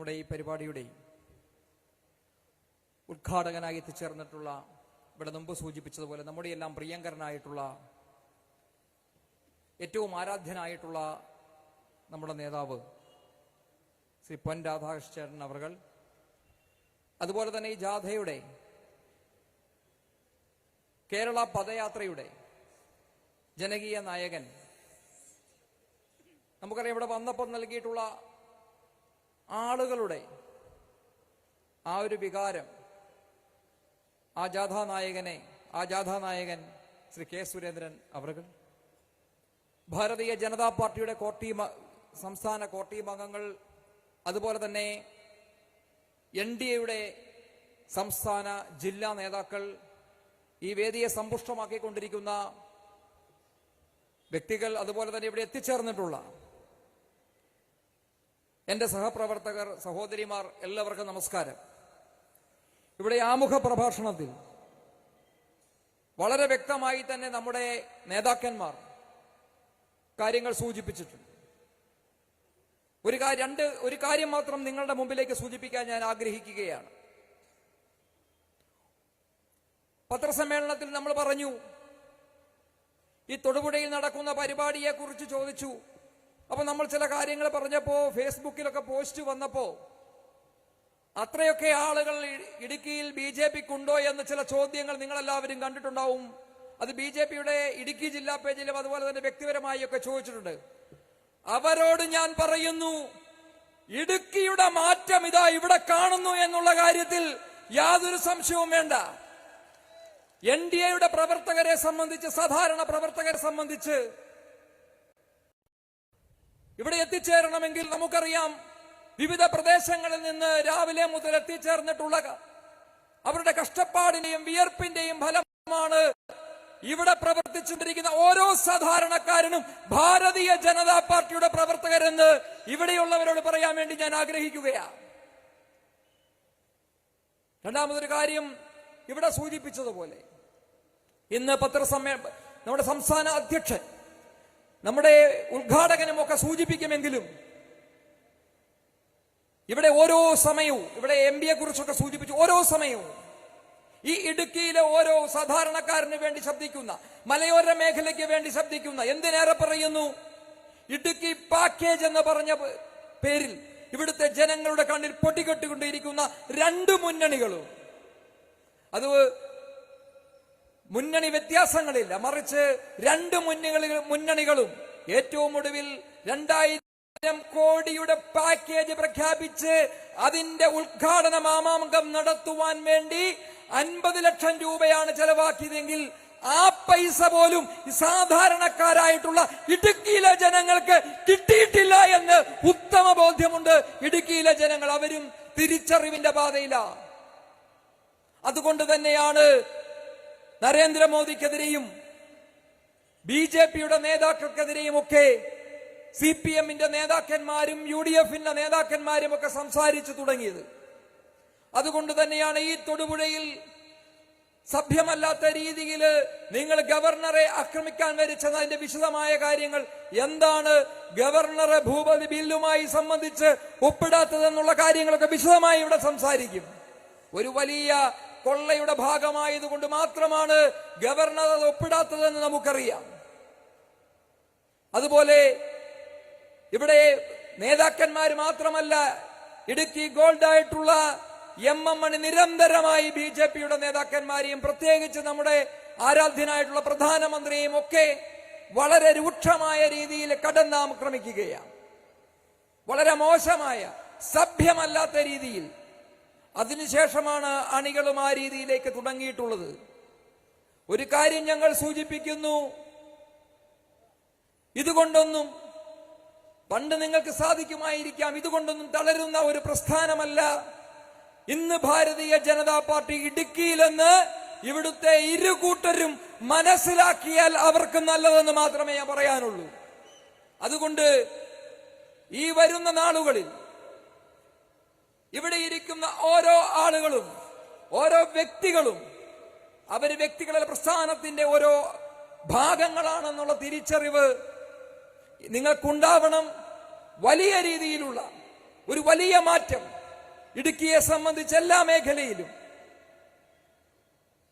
നമ്മുടെ ഈ പരിപാടിയുടെ ഉദ്ഘാടകനായി എത്തിച്ചേർന്നിട്ടുള്ള ഇവിടെ മുമ്പ് സൂചിപ്പിച്ചതുപോലെ നമ്മുടെ എല്ലാം പ്രിയങ്കരനായിട്ടുള്ള ഏറ്റവും ആരാധ്യനായിട്ടുള്ള നമ്മുടെ നേതാവ് ശ്രീ പൊൻ രാധാകൃഷ്ണൻ അവർ അതുപോലെ തന്നെ ഈ ജാഥയുടെ കേരള പദയാത്രയുടെ ജനകീയ നായകൻ. നമുക്കറിയാം ഇവിടെ വന്നപ്പോൾ നൽകിയിട്ടുള്ള ആളുകളുടെ ആ ഒരു വികാരം ആ ജാഥാ നായകനെ ആ ജാഥാ നായകൻ ശ്രീ കെ സുരേന്ദ്രൻ അവർകൾ ഭാരതീയ ജനതാ പാർട്ടിയുടെ കോട്ടീം സംസ്ഥാന കോട്ടീം അംഗങ്ങൾ അതുപോലെ തന്നെ എൻ ഡി എയുടെ സംസ്ഥാന ജില്ലാ നേതാക്കൾ ഈ വേദിയെ സമ്പുഷ്ടമാക്കിക്കൊണ്ടിരിക്കുന്ന വ്യക്തികൾ അതുപോലെ തന്നെ ഇവിടെ എത്തിച്ചേർന്നിട്ടുള്ള എന്റെ സഹപ്രവർത്തകർ സഹോദരിമാർ എല്ലാവർക്കും നമസ്കാരം. ഇവിടെ ആമുഖ പ്രഭാഷണത്തിൽ വളരെ വ്യക്തമായി തന്നെ നമ്മുടെ നേതാക്കന്മാർ കാര്യങ്ങൾ സൂചിപ്പിച്ചിട്ടുണ്ട്. ഒരു രണ്ട് ഒരു കാര്യം മാത്രം നിങ്ങളുടെ മുമ്പിലേക്ക് സൂചിപ്പിക്കാൻ ഞാൻ ആഗ്രഹിക്കുകയാണ്. പത്രസമ്മേളനത്തിൽ നമ്മൾ പറഞ്ഞു ഈ തൊടുപുഴയിൽ നടക്കുന്ന പരിപാടിയെക്കുറിച്ച് ചോദിച്ചു അപ്പൊ നമ്മൾ ചില കാര്യങ്ങൾ പറഞ്ഞപ്പോ ഫേസ്ബുക്കിലൊക്കെ പോസ്റ്റ് വന്നപ്പോ അത്രയൊക്കെ ആളുകൾ ഇടുക്കിയിൽ ബി ജെ പിക്കുണ്ടോ എന്ന ചില ചോദ്യങ്ങൾ നിങ്ങളെല്ലാവരും കണ്ടിട്ടുണ്ടാവും. അത് ബി ജെ പിയുടെ ഇടുക്കി ജില്ലാ പേജിലും അതുപോലെ തന്നെ വ്യക്തിപരമായി ഒക്കെ ചോദിച്ചിട്ടുണ്ട്. അവരോട് ഞാൻ പറയുന്നു ഇടുക്കിയുടെ മാറ്റം ഇതാ ഇവിടെ കാണുന്നു എന്നുള്ള കാര്യത്തിൽ യാതൊരു സംശയവും വേണ്ട. എൻ ഡി എയുടെ പ്രവർത്തകരെ സംബന്ധിച്ച് സാധാരണ പ്രവർത്തകരെ സംബന്ധിച്ച് ഇവിടെ എത്തിച്ചേരണമെങ്കിൽ നമുക്കറിയാം വിവിധ പ്രദേശങ്ങളിൽ നിന്ന് രാവിലെ മുതൽ എത്തിച്ചേർന്നിട്ടുള്ള അവരുടെ കഷ്ടപ്പാടിന്റെയും വിയർപ്പിന്റെയും ഫലമാണ് ഇവിടെ പ്രവർത്തിച്ചുകൊണ്ടിരിക്കുന്ന ഓരോ സാധാരണക്കാരനും ഭാരതീയ ജനതാ പാർട്ടിയുടെ പ്രവർത്തകരെന്ന് ഇവിടെയുള്ളവരോട് പറയാൻ വേണ്ടി ഞാൻ ആഗ്രഹിക്കുകയാണ് രണ്ടാമതൊരു കാര്യം ഇവിടെ സൂചിപ്പിച്ചതുപോലെ ഇന്ന് പത്രസമ്മേ നമ്മുടെ സംസ്ഥാന അധ്യക്ഷൻ നമ്മുടെ ഉദ്ഘാടകനും ഒക്കെ സൂചിപ്പിക്കുമെങ്കിലും ഇവിടെ ഓരോ സമയവും ഇവിടെ എം പിയെ കുറിച്ചൊക്കെ സൂചിപ്പിച്ചു ഓരോ സമയവും ഈ ഇടുക്കിയിലെ ഓരോ സാധാരണക്കാരന് വേണ്ടി ശബ്ദിക്കുന്ന മലയോര മേഖലയ്ക്ക് വേണ്ടി ശബ്ദിക്കുന്ന എന്തിനേറെ പറയുന്നു? ഇടുക്കി പാക്കേജ് എന്ന് പറഞ്ഞ പേരിൽ ഇവിടുത്തെ ജനങ്ങളുടെ കണ്ണിൽ പൊട്ടിക്കെട്ടുകൊണ്ടിരിക്കുന്ന രണ്ട് മുന്നണികളും. അത് മുന്നണി വ്യത്യാസങ്ങളില്ല. മറിച്ച് രണ്ട് മുന്നണികളിൽ മുന്നണികളും ഏറ്റവും ഒടുവിൽ രണ്ടായിരം കോടിയുടെ പാക്കേജ് പ്രഖ്യാപിച്ച് അതിന്റെ ഉദ്ഘാടന മാമാങ്കം നടത്തുവാൻ വേണ്ടി അൻപത് ലക്ഷം രൂപയാണ് ചെലവാക്കിയതെങ്കിൽ ആ പൈസ പോലും സാധാരണക്കാരായിട്ടുള്ള ഇടുക്കിയിലെ ജനങ്ങൾക്ക് കിട്ടിയിട്ടില്ല എന്ന് ഉത്തമ ബോധ്യമുണ്ട്. ഇടുക്കിയിലെ ജനങ്ങൾ അവരും തിരിച്ചറിവിന്റെ പാതയിലാണ് അതുകൊണ്ട് തന്നെയാണ് നരേന്ദ്രമോദിക്കെതിരെയും ബി ജെ പിയുടെ നേതാക്കൾക്കെതിരെയും ഒക്കെ സി പി എമ്മിന്റെ നേതാക്കന്മാരും യു ഡി എഫിന്റെ നേതാക്കന്മാരും ഒക്കെ സംസാരിച്ചു തുടങ്ങിയത്. അതുകൊണ്ട് തന്നെയാണ് ഈ തൊടുപുഴയിൽ സഭ്യമല്ലാത്ത രീതിയിൽ നിങ്ങൾ ഗവർണറെ ആക്രമിക്കാൻ വരിച്ചത്. അതിന്റെ വിശദമായ കാര്യങ്ങൾ എന്താണ് ഗവർണറെ ഭൂപതി ബില്ലുമായി സംബന്ധിച്ച് ഒപ്പിടാത്തതെന്നുള്ള കാര്യങ്ങളൊക്കെ വിശദമായി ഇവിടെ സംസാരിക്കും. ഒരു വലിയ കൊള്ളയുടെ ഭാഗമായതുകൊണ്ട് മാത്രമാണ് ഗവർണർ അത് ഒപ്പിടാത്തതെന്ന് നമുക്കറിയാം. അതുപോലെ ഇവിടെ നേതാക്കന്മാർ മാത്രമല്ല ഇടുക്കി ഗോൾഡ് ആയിട്ടുള്ള എം എം മണി നിരന്തരമായി ബി ജെ പിയുടെ നേതാക്കന്മാരെയും പ്രത്യേകിച്ച് നമ്മുടെ ആരാധ്യനായിട്ടുള്ള പ്രധാനമന്ത്രിയെയും ഒക്കെ വളരെ രൂക്ഷമായ രീതിയിൽ കടന്നാക്രമിക്കുകയാണ്. വളരെ മോശമായ സഭ്യമല്ലാത്ത രീതിയിൽ അതിനുശേഷമാണ് അണികളും ആ രീതിയിലേക്ക് തുടങ്ങിയിട്ടുള്ളത്. ഒരു കാര്യം ഞങ്ങൾ സൂചിപ്പിക്കുന്നു. ഇതുകൊണ്ടൊന്നും പണ്ട് നിങ്ങൾക്ക് സാധിക്കുമായിരിക്കാം. ഇതുകൊണ്ടൊന്നും തളരുന്ന ഒരു പ്രസ്ഥാനമല്ല. ഇന്ന് ഭാരതീയ ജനതാ പാർട്ടി ഇടുക്കിയിലെന്ന് ഇവിടുത്തെ ഇരു കൂട്ടരും മനസ്സിലാക്കിയാൽ അവർക്ക് നല്ലതെന്ന് മാത്രമേ പറയാനുള്ളൂ. അതുകൊണ്ട് ഈ വരുന്ന നാളുകളിൽ ഇവിടെ ഇരിക്കുന്ന ഓരോ ആളുകളും ഓരോ വ്യക്തികളും അവർ വ്യക്തികളുടെ പ്രസ്ഥാനത്തിന്റെ ഓരോ ഭാഗങ്ങളാണെന്നുള്ള തിരിച്ചറിവ് നിങ്ങൾക്കുണ്ടാവണം. വലിയ രീതിയിലുള്ള ഒരു വലിയ മാറ്റം ഇടുക്കിയെ സംബന്ധിച്ച് എല്ലാ മേഖലയിലും.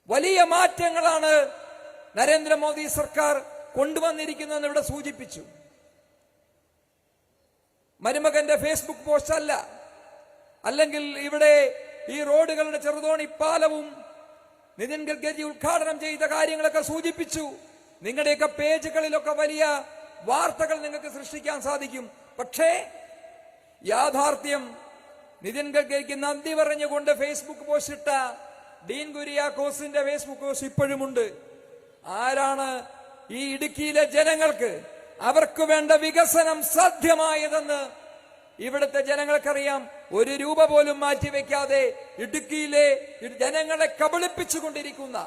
വലിയ മാറ്റങ്ങളാണ് നരേന്ദ്രമോദി സർക്കാർ കൊണ്ടുവന്നിരിക്കുന്നതെന്ന് ഇവിടെ സൂചിപ്പിച്ചു. മരുമകന്റെ ഫേസ്ബുക്ക് പോസ്റ്റ് അല്ല അല്ലെങ്കിൽ ഇവിടെ ഈ റോഡുകളുടെ ചെറുതോണി പാലവും നിതിൻ ഗഡ്കരി ഉദ്ഘാടനം ചെയ്ത കാര്യങ്ങളൊക്കെ സൂചിപ്പിച്ചു. നിങ്ങളുടെയൊക്കെ പേജുകളിലൊക്കെ വലിയ വാർത്തകൾ നിങ്ങൾക്ക് സൃഷ്ടിക്കാൻ സാധിക്കും. പക്ഷേ യാഥാർത്ഥ്യം നിതിൻ ഗഡ്കരിക്ക് നന്ദി പറഞ്ഞുകൊണ്ട് ഫേസ്ബുക്ക് പോസ്റ്റ് ഇട്ട ഡീൻ കുര്യാക്കോസിന്റെ ഫേസ്ബുക്ക് പോസ്റ്റ് ഇപ്പോഴുമുണ്ട്. ആരാണ് ഈ ഇടുക്കിയിലെ ജനങ്ങൾക്ക് അവർക്ക് വേണ്ട വികസനം സാധ്യമായതെന്ന് ഇവിടുത്തെ ജനങ്ങൾക്കറിയാം. ഒരു രൂപ പോലും മാറ്റിവെക്കാതെ ഇടുക്കിയിലെ ജനങ്ങളെ കബളിപ്പിച്ചുകൊണ്ടിരിക്കുന്ന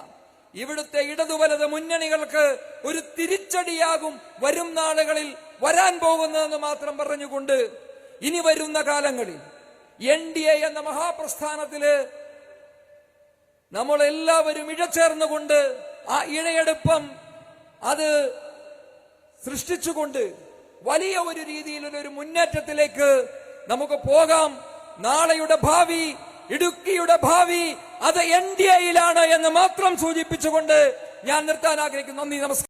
ഇവിടുത്തെ ഇടതുവലത് മുന്നണികൾക്ക് ഒരു തിരിച്ചടിയാകും വരും നാളുകളിൽ വരാൻ പോകുന്നതെന്ന് മാത്രം പറഞ്ഞുകൊണ്ട് ഇനി വരുന്ന കാലങ്ങളിൽ എൻ ഡി എ എന്ന മഹാപ്രസ്ഥാനത്തിൽ നമ്മളെല്ലാവരും ഇഴചേർന്നുകൊണ്ട് ആ ഇഴയെടുപ്പം അത് സൃഷ്ടിച്ചുകൊണ്ട് വലിയ ഒരു രീതിയിലുള്ള ഒരു മുന്നേറ്റത്തിലേക്ക് നമുക്ക് പോകാം നാളെയുടെ ഭാവി ഇടുക്കിയുടെ ഭാവി അത് എൻ ഡി എയിലാണ് എന്ന് മാത്രം സൂചിപ്പിച്ചുകൊണ്ട് ഞാൻ നിർത്താൻ ആഗ്രഹിക്കുന്നു. നന്ദി നമസ്കാരം.